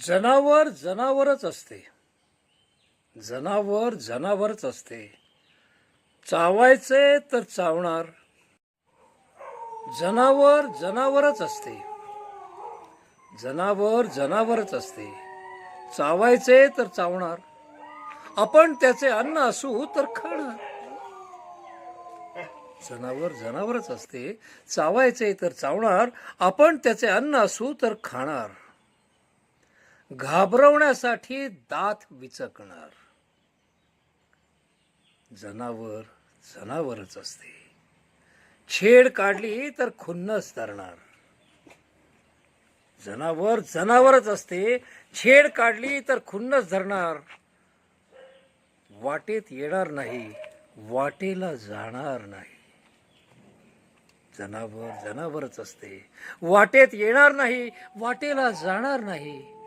जनावर जनावरच असते. जनावर जनावरच असते. चावायचे तर चावणार. जनावर जनावरच असते. जनावर जनावरच असते. चावायचे तर चावणार. आपण त्याचे अन्न असू तर खाणार. जनावर जनावरच असते. चावायचे तर चावणार. आपण त्याचे अन्न असू तर खाणार. घाबरवण्यासाठी दात विचकणार. जनावर जनावरच असते. छेड काढली तर खुन्नस धरणार. जनावर जनावरच असते. छेड काढली तर खुन्नस धरणार. वाटेत येणार नाही. वाटेला जाणार नाही. जनावर जनावरच असते. वाटेत येणार नाही. वाटेला जाणार नाही.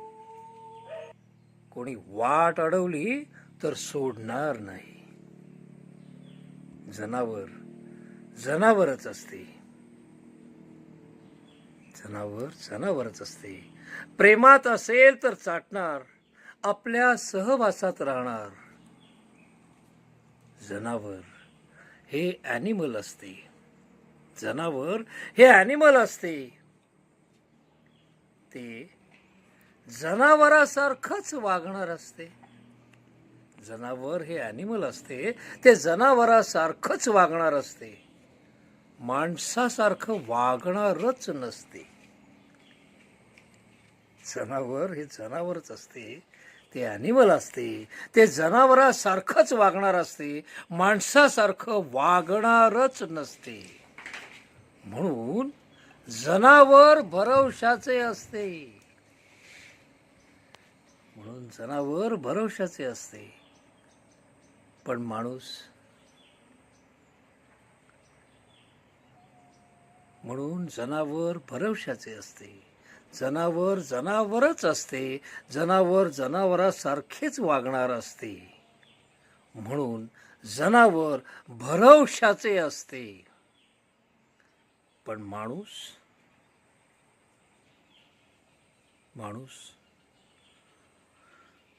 कोणी वाट अडवली तर सोडणार नाही. जनावर जनावरच असते. जनावर जनावरच असते. प्रेमात असेल तर चाटणार आपल्या सहवासात राहणार. जनावर हे ॲनिमल असते. जनावर हे ॲनिमल असते. ते जनावरासारखंच वागणार असते. जनावर हे ॲनिमल असते ते जनावरासारखंच वागणार असते. माणसासारखं वागणारच नसते. जनावर हे जनावरच असते ते ॲनिमल असते ते जनावरासारखंच वागणार असते माणसासारखं वागणारच नसते. म्हणून जनावर भरवशाचे असते. म्हणून जनावर भरवशाचे असते. पण माणूस म्हणून जनावर भरवशाचे असते. जनावर जनावरच असते. जनावर जनावरासारखेच वागणार असते. म्हणून जनावर भरवशाचे असते. पण माणूस माणूस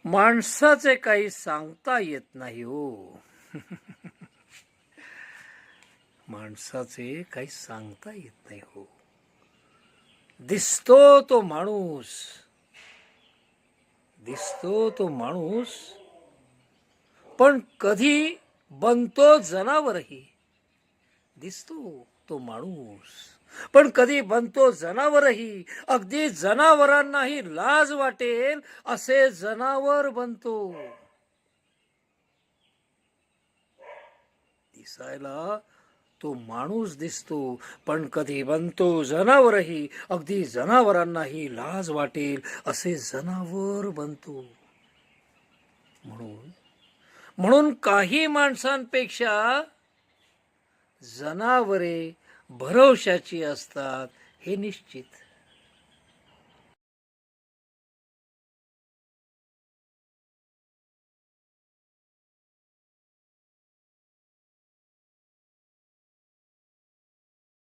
माणसाचे काही सांगता येत नाही हो. माणसाचे काही सांगता येत नाही हो. दिसतो तो माणूस. दिसतो तो माणूस. पण कधी बनतो जनावरही दिसतो तो माणूस. पण कधी बनतो जनावरही अगदी जनावरांनाही लाज वाटेल असे जनावर बनतो. दिसायला तो माणूस दिसतो पण कधी बनतो जनावरही अगदी जनावरांनाही लाज वाटेल असे जनावर बनतो. म्हणून म्हणून काही माणसांपेक्षा जनावरे भरवशाची असतात हे निश्चित.